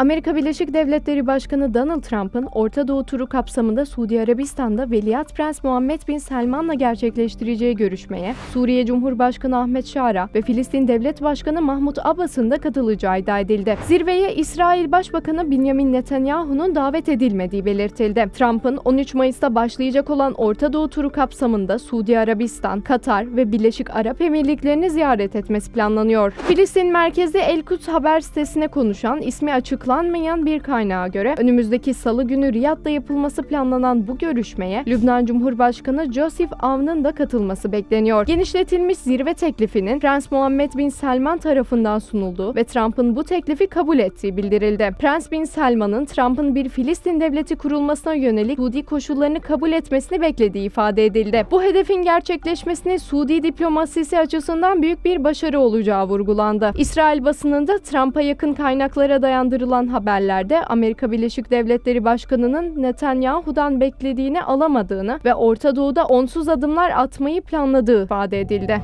Amerika Birleşik Devletleri Başkanı Donald Trump'ın Orta Doğu turu kapsamında Suudi Arabistan'da Veliaht Prens Muhammed Bin Selman'la gerçekleştireceği görüşmeye Suriye Cumhurbaşkanı Ahmet Şara ve Filistin Devlet Başkanı Mahmut Abbas'ın da katılacağı iddia edildi. Zirveye İsrail Başbakanı Benjamin Netanyahu'nun davet edilmediği belirtildi. Trump'ın 13 Mayıs'ta başlayacak olan Orta Doğu turu kapsamında Suudi Arabistan, Katar ve Birleşik Arap Emirlikleri'ni ziyaret etmesi planlanıyor. Filistin merkezli El Quds haber sitesine konuşan ismi açıklanmayan bir kaynağa göre önümüzdeki salı günü Riyad'da yapılması planlanan bu görüşmeye Lübnan Cumhurbaşkanı Joseph Avn'ın da katılması bekleniyor. Genişletilmiş zirve teklifinin Prens Muhammed Bin Selman tarafından sunulduğu ve Trump'ın bu teklifi kabul ettiği bildirildi. Prens Bin Selman'ın Trump'ın bir Filistin devleti kurulmasına yönelik Suudi koşullarını kabul etmesini beklediği ifade edildi. Bu hedefin gerçekleşmesini Suudi diplomasisi açısından büyük bir başarı olacağı vurgulandı. İsrail basınında Trump'a yakın kaynaklara dayandırılan haberlerde Amerika Birleşik Devletleri Başkanı'nın Netanyahu'dan beklediğini alamadığını ve Orta Doğu'da onsuz adımlar atmayı planladığı ifade edildi.